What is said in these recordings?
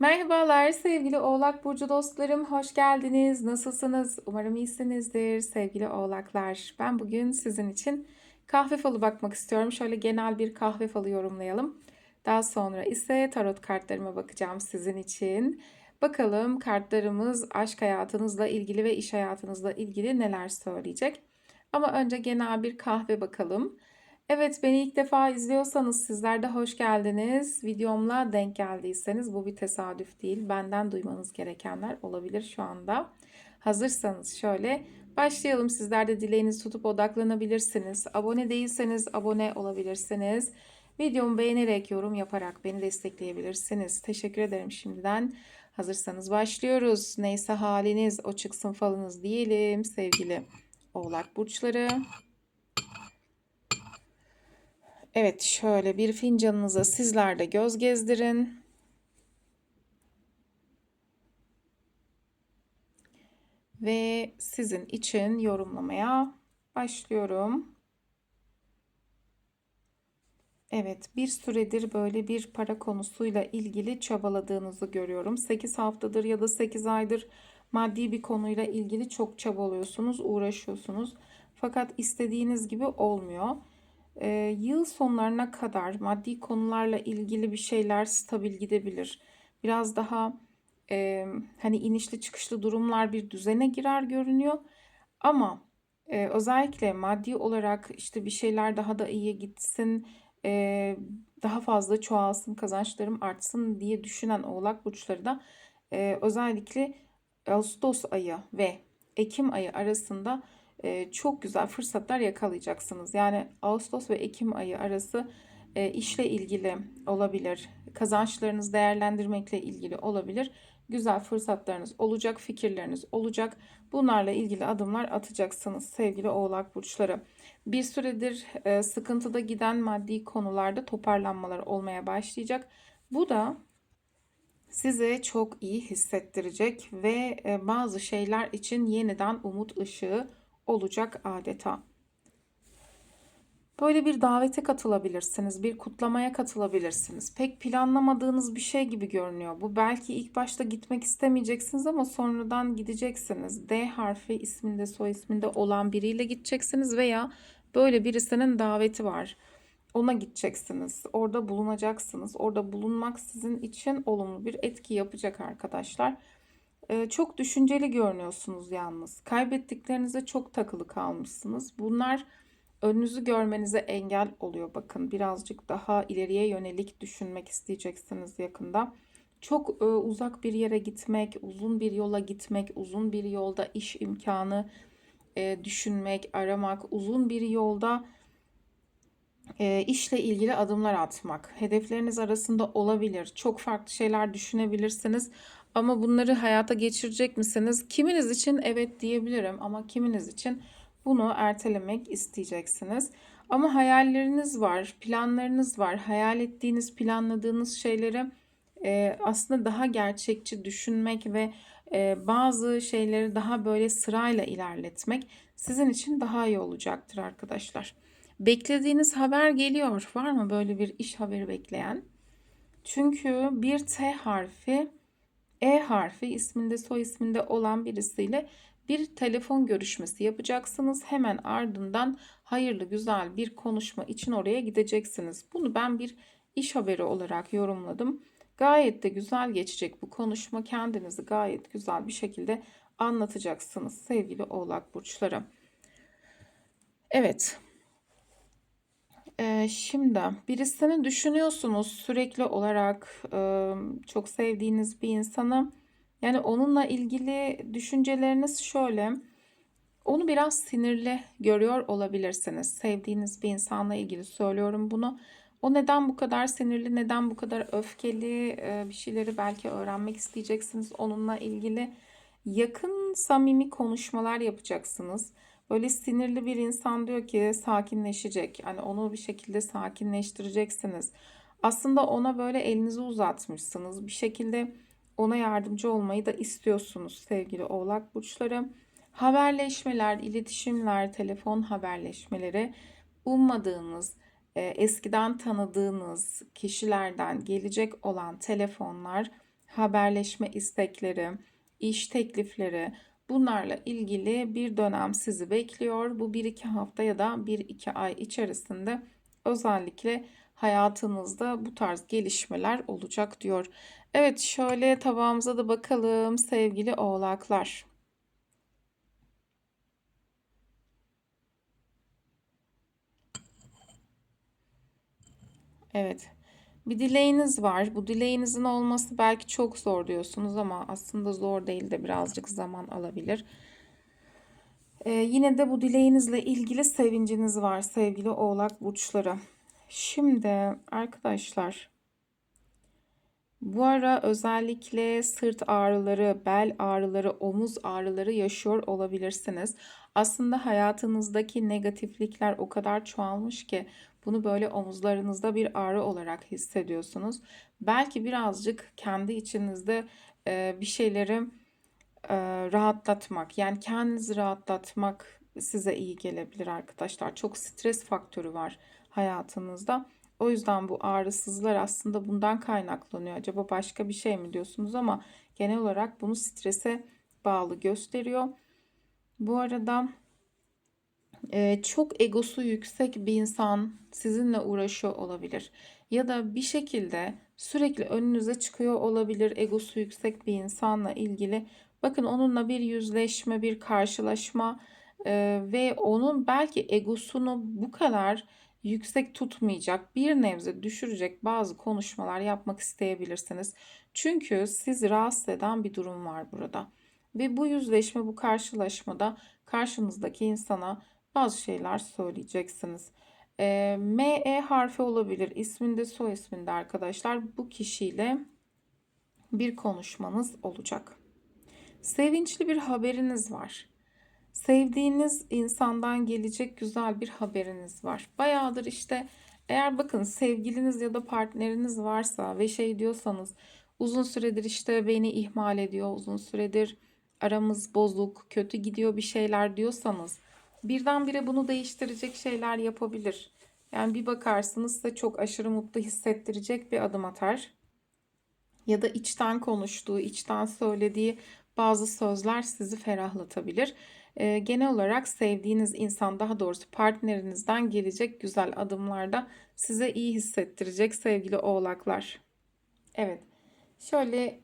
Merhabalar sevgili Oğlak Burcu dostlarım, hoş geldiniz. Nasılsınız? Umarım iyisinizdir sevgili Oğlaklar. Ben bugün sizin için kahve falı bakmak istiyorum. Şöyle genel bir kahve falı yorumlayalım. Daha sonra ise tarot kartlarıma bakacağım sizin için. Bakalım kartlarımız aşk hayatınızla ilgili ve iş hayatınızla ilgili neler söyleyecek. Ama önce genel bir kahve bakalım. Evet beni ilk defa izliyorsanız sizler de hoş geldiniz. Videomla denk geldiyseniz bu bir tesadüf değil. Benden duymanız gerekenler olabilir şu anda. Hazırsanız şöyle başlayalım. Sizler de dileğinizi tutup odaklanabilirsiniz. Abone değilseniz abone olabilirsiniz. Videomu beğenerek, yorum yaparak beni destekleyebilirsiniz. Teşekkür ederim şimdiden. Hazırsanız başlıyoruz. Neyse haliniz o çıksın falınız diyelim sevgili oğlak burçları. Evet şöyle bir fincanınıza sizler de göz gezdirin. Ve sizin için yorumlamaya başlıyorum. Evet, bir süredir böyle bir para konusuyla ilgili çabaladığınızı görüyorum. 8 haftadır ya da 8 aydır maddi bir konuyla ilgili çok çabalıyorsunuz, uğraşıyorsunuz. Fakat istediğiniz gibi olmuyor. Ee, yıl sonlarına kadar maddi konularla ilgili bir şeyler stabil gidebilir. Biraz daha e, hani inişli çıkışlı durumlar bir düzene girer görünüyor. Ama e, özellikle maddi olarak işte bir şeyler daha da iyiye gitsin, e, daha fazla çoğalsın, kazançlarım artsın diye düşünen oğlak burçları da e, özellikle Ağustos ayı ve Ekim ayı arasında e, çok güzel fırsatlar yakalayacaksınız. Yani Ağustos ve Ekim ayı arası e, işle ilgili olabilir, kazançlarınız değerlendirmekle ilgili olabilir. Güzel fırsatlarınız olacak, fikirleriniz olacak. Bunlarla ilgili adımlar atacaksınız sevgili Oğlak burçları. Bir süredir e, sıkıntıda giden maddi konularda toparlanmalar olmaya başlayacak. Bu da size çok iyi hissettirecek ve bazı şeyler için yeniden umut ışığı olacak adeta. Böyle bir davete katılabilirsiniz, bir kutlamaya katılabilirsiniz. Pek planlamadığınız bir şey gibi görünüyor. Bu belki ilk başta gitmek istemeyeceksiniz ama sonradan gideceksiniz. D harfi isminde, soy isminde olan biriyle gideceksiniz veya böyle birisinin daveti var. Ona gideceksiniz. Orada bulunacaksınız. Orada bulunmak sizin için olumlu bir etki yapacak arkadaşlar. Ee, çok düşünceli görünüyorsunuz yalnız. Kaybettiklerinize çok takılı kalmışsınız. Bunlar önünüzü görmenize engel oluyor. Bakın birazcık daha ileriye yönelik düşünmek isteyeceksiniz yakında. Çok e, uzak bir yere gitmek, uzun bir yola gitmek, uzun bir yolda iş imkanı e, düşünmek, aramak, uzun bir yolda e, işle ilgili adımlar atmak. Hedefleriniz arasında olabilir. Çok farklı şeyler düşünebilirsiniz. Ama bunları hayata geçirecek misiniz? Kiminiz için evet diyebilirim ama kiminiz için bunu ertelemek isteyeceksiniz. Ama hayalleriniz var, planlarınız var. Hayal ettiğiniz, planladığınız şeyleri e, aslında daha gerçekçi düşünmek ve e, bazı şeyleri daha böyle sırayla ilerletmek sizin için daha iyi olacaktır arkadaşlar. Beklediğiniz haber geliyor. Var mı böyle bir iş haberi bekleyen? Çünkü bir T harfi e harfi isminde soy isminde olan birisiyle bir telefon görüşmesi yapacaksınız. Hemen ardından hayırlı güzel bir konuşma için oraya gideceksiniz. Bunu ben bir iş haberi olarak yorumladım. Gayet de güzel geçecek bu konuşma. Kendinizi gayet güzel bir şekilde anlatacaksınız sevgili oğlak burçları. Evet şimdi birisini düşünüyorsunuz sürekli olarak çok sevdiğiniz bir insanı. Yani onunla ilgili düşünceleriniz şöyle. Onu biraz sinirli görüyor olabilirsiniz. Sevdiğiniz bir insanla ilgili söylüyorum bunu. O neden bu kadar sinirli, neden bu kadar öfkeli bir şeyleri belki öğrenmek isteyeceksiniz onunla ilgili. Yakın samimi konuşmalar yapacaksınız. Böyle sinirli bir insan diyor ki sakinleşecek. Hani onu bir şekilde sakinleştireceksiniz. Aslında ona böyle elinizi uzatmışsınız. Bir şekilde ona yardımcı olmayı da istiyorsunuz sevgili Oğlak burçları. Haberleşmeler, iletişimler, telefon haberleşmeleri ummadığınız, e, eskiden tanıdığınız kişilerden gelecek olan telefonlar, haberleşme istekleri, iş teklifleri bunlarla ilgili bir dönem sizi bekliyor. Bu 1-2 hafta ya da 1-2 ay içerisinde özellikle hayatınızda bu tarz gelişmeler olacak diyor. Evet şöyle tabağımıza da bakalım sevgili oğlaklar. Evet. Bir dileğiniz var. Bu dileğinizin olması belki çok zor diyorsunuz ama aslında zor değil de birazcık zaman alabilir. Ee, yine de bu dileğinizle ilgili sevinciniz var sevgili oğlak burçları. Şimdi arkadaşlar bu ara özellikle sırt ağrıları, bel ağrıları, omuz ağrıları yaşıyor olabilirsiniz. Aslında hayatınızdaki negatiflikler o kadar çoğalmış ki bunu böyle omuzlarınızda bir ağrı olarak hissediyorsunuz. Belki birazcık kendi içinizde e, bir şeyleri e, rahatlatmak, yani kendinizi rahatlatmak size iyi gelebilir arkadaşlar. Çok stres faktörü var hayatınızda. O yüzden bu ağrısızlar aslında bundan kaynaklanıyor. Acaba başka bir şey mi diyorsunuz ama genel olarak bunu strese bağlı gösteriyor. Bu arada çok egosu yüksek bir insan sizinle uğraşıyor olabilir. Ya da bir şekilde sürekli önünüze çıkıyor olabilir egosu yüksek bir insanla ilgili. Bakın onunla bir yüzleşme, bir karşılaşma e, ve onun belki egosunu bu kadar yüksek tutmayacak, bir nebze düşürecek bazı konuşmalar yapmak isteyebilirsiniz. Çünkü sizi rahatsız eden bir durum var burada. Ve bu yüzleşme, bu karşılaşmada karşınızdaki insana bazı şeyler söyleyeceksiniz. E, M-E harfi olabilir. İsminde soy isminde arkadaşlar bu kişiyle bir konuşmanız olacak. Sevinçli bir haberiniz var. Sevdiğiniz insandan gelecek güzel bir haberiniz var. Bayağıdır işte eğer bakın sevgiliniz ya da partneriniz varsa ve şey diyorsanız uzun süredir işte beni ihmal ediyor, uzun süredir aramız bozuk, kötü gidiyor bir şeyler diyorsanız birdenbire bunu değiştirecek şeyler yapabilir. Yani bir bakarsınız size çok aşırı mutlu hissettirecek bir adım atar. Ya da içten konuştuğu, içten söylediği bazı sözler sizi ferahlatabilir. Ee, genel olarak sevdiğiniz insan daha doğrusu partnerinizden gelecek güzel adımlarda size iyi hissettirecek sevgili oğlaklar. Evet. Şöyle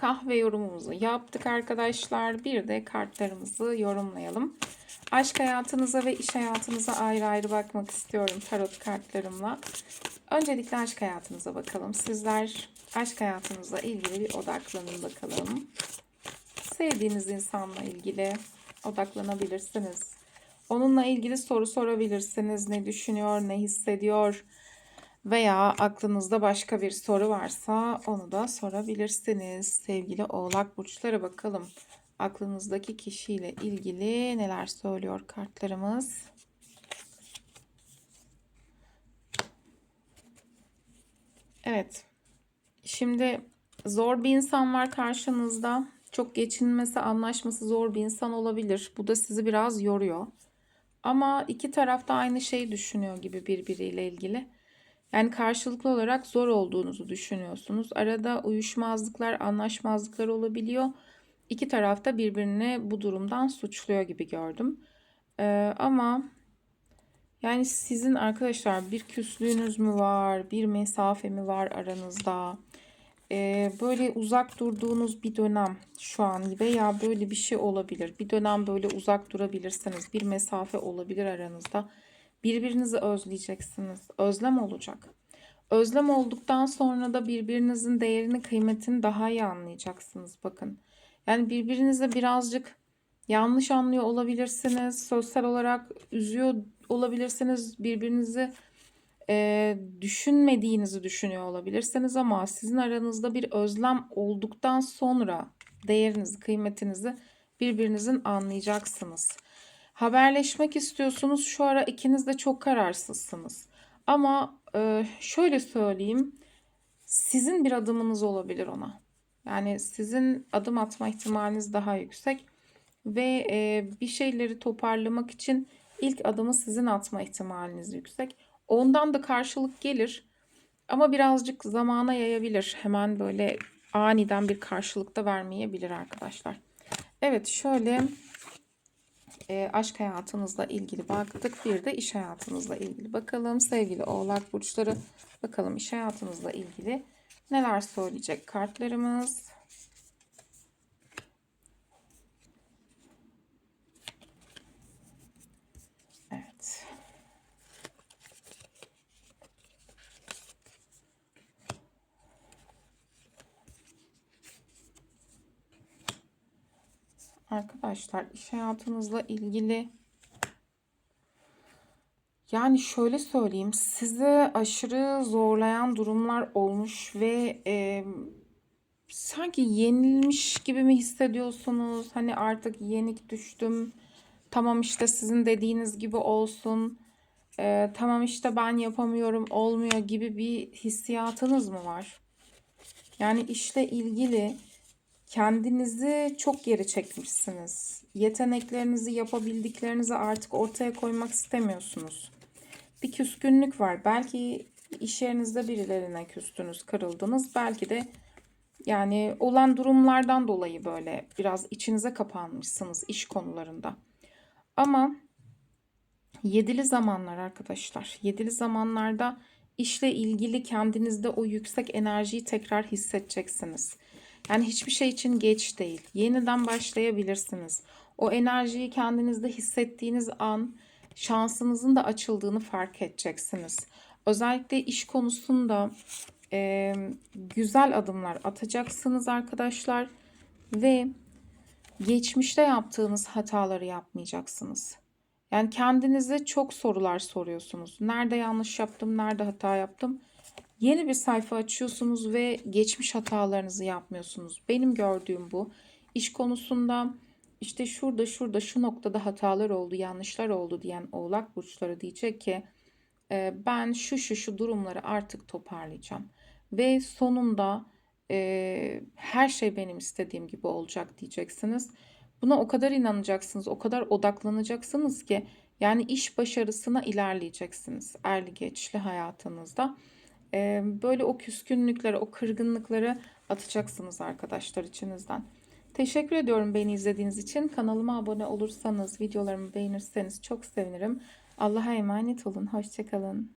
kahve yorumumuzu yaptık arkadaşlar. Bir de kartlarımızı yorumlayalım. Aşk hayatınıza ve iş hayatınıza ayrı ayrı bakmak istiyorum tarot kartlarımla. Öncelikle aşk hayatınıza bakalım. Sizler aşk hayatınızla ilgili bir odaklanın bakalım. Sevdiğiniz insanla ilgili odaklanabilirsiniz. Onunla ilgili soru sorabilirsiniz. Ne düşünüyor, ne hissediyor? Veya aklınızda başka bir soru varsa onu da sorabilirsiniz. Sevgili oğlak burçları bakalım. Aklınızdaki kişiyle ilgili neler söylüyor kartlarımız? Evet. Şimdi zor bir insan var karşınızda. Çok geçinmesi, anlaşması zor bir insan olabilir. Bu da sizi biraz yoruyor. Ama iki taraf da aynı şeyi düşünüyor gibi birbiriyle ilgili. Yani karşılıklı olarak zor olduğunuzu düşünüyorsunuz. Arada uyuşmazlıklar, anlaşmazlıklar olabiliyor. İki taraf da birbirini bu durumdan suçluyor gibi gördüm. Ee, ama yani sizin arkadaşlar bir küslüğünüz mü var, bir mesafe mi var aranızda? Ee, böyle uzak durduğunuz bir dönem şu an veya böyle bir şey olabilir. Bir dönem böyle uzak durabilirsiniz. Bir mesafe olabilir aranızda. Birbirinizi özleyeceksiniz. Özlem olacak. Özlem olduktan sonra da birbirinizin değerini, kıymetini daha iyi anlayacaksınız. Bakın. Yani birbirinizi birazcık yanlış anlıyor olabilirsiniz. Sosyal olarak üzüyor olabilirsiniz. Birbirinizi e, düşünmediğinizi düşünüyor olabilirsiniz ama sizin aranızda bir özlem olduktan sonra değerinizi, kıymetinizi birbirinizin anlayacaksınız. Haberleşmek istiyorsunuz. Şu ara ikiniz de çok kararsızsınız. Ama e, şöyle söyleyeyim. Sizin bir adımınız olabilir ona. Yani sizin adım atma ihtimaliniz daha yüksek. Ve e, bir şeyleri toparlamak için ilk adımı sizin atma ihtimaliniz yüksek. Ondan da karşılık gelir. Ama birazcık zamana yayabilir. Hemen böyle aniden bir karşılık da vermeyebilir arkadaşlar. Evet şöyle e, aşk hayatınızla ilgili baktık. Bir de iş hayatınızla ilgili bakalım. Sevgili oğlak burçları bakalım iş hayatınızla ilgili neler söyleyecek kartlarımız. Evet. Arkadaşlar iş hayatınızla ilgili yani şöyle söyleyeyim sizi aşırı zorlayan durumlar olmuş ve e, sanki yenilmiş gibi mi hissediyorsunuz? Hani artık yenik düştüm. Tamam işte sizin dediğiniz gibi olsun. E, tamam işte ben yapamıyorum olmuyor gibi bir hissiyatınız mı var? Yani işle ilgili kendinizi çok geri çekmişsiniz. Yeteneklerinizi, yapabildiklerinizi artık ortaya koymak istemiyorsunuz. Bir küskünlük var. Belki iş yerinizde birilerine küstünüz, kırıldınız. Belki de yani olan durumlardan dolayı böyle biraz içinize kapanmışsınız iş konularında. Ama yedili zamanlar arkadaşlar. Yedili zamanlarda işle ilgili kendinizde o yüksek enerjiyi tekrar hissedeceksiniz. Yani hiçbir şey için geç değil. Yeniden başlayabilirsiniz. O enerjiyi kendinizde hissettiğiniz an şansınızın da açıldığını fark edeceksiniz. Özellikle iş konusunda e, güzel adımlar atacaksınız arkadaşlar ve geçmişte yaptığınız hataları yapmayacaksınız. Yani kendinize çok sorular soruyorsunuz. Nerede yanlış yaptım, nerede hata yaptım? Yeni bir sayfa açıyorsunuz ve geçmiş hatalarınızı yapmıyorsunuz. Benim gördüğüm bu. İş konusunda işte şurada şurada şu noktada hatalar oldu, yanlışlar oldu diyen oğlak burçları diyecek ki e, ben şu şu şu durumları artık toparlayacağım. Ve sonunda e, her şey benim istediğim gibi olacak diyeceksiniz. Buna o kadar inanacaksınız, o kadar odaklanacaksınız ki yani iş başarısına ilerleyeceksiniz erli geçli hayatınızda. Ee, böyle o küskünlükleri, o kırgınlıkları atacaksınız arkadaşlar içinizden. Teşekkür ediyorum beni izlediğiniz için. Kanalıma abone olursanız, videolarımı beğenirseniz çok sevinirim. Allah'a emanet olun. Hoşçakalın.